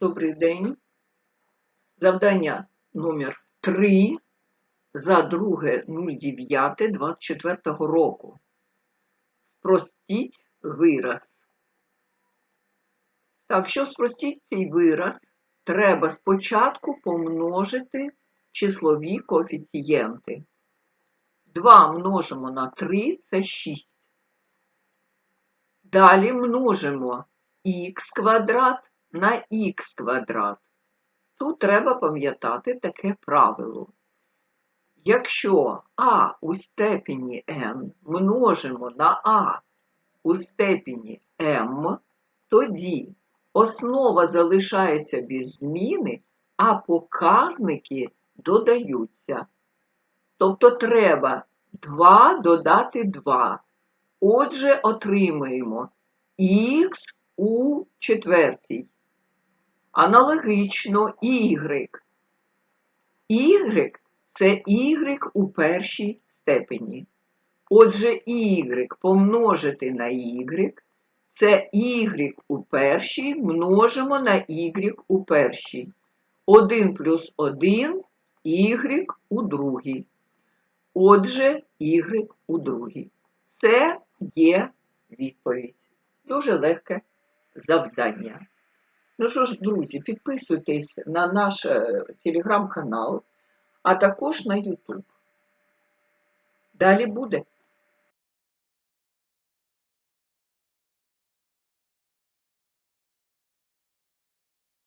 Добрий день. Завдання номер 3 за 2.09.24 року. Спростіть вираз. Так, щоб спростіть цей вираз, треба спочатку помножити числові коефіцієнти. 2 множимо на 3 це 6. Далі множимо х квадрат на х квадрат. Тут треба пам'ятати таке правило. Якщо а у степені n множимо на а у степені m, тоді основа залишається без зміни, а показники додаються. Тобто треба 2 додати 2. Отже, отримаємо х у четвертій. Аналогічно y. y це y у першій степені. Отже, y помножити на y це y у першій множимо на y у першій. 1 плюс 1 y у другій. Отже, y у другій. Це є відповідь. Дуже легке завдання. Ну що ж, друзі, підписуйтесь на наш е, телеграм-канал, а також на YouTube. Далі буде.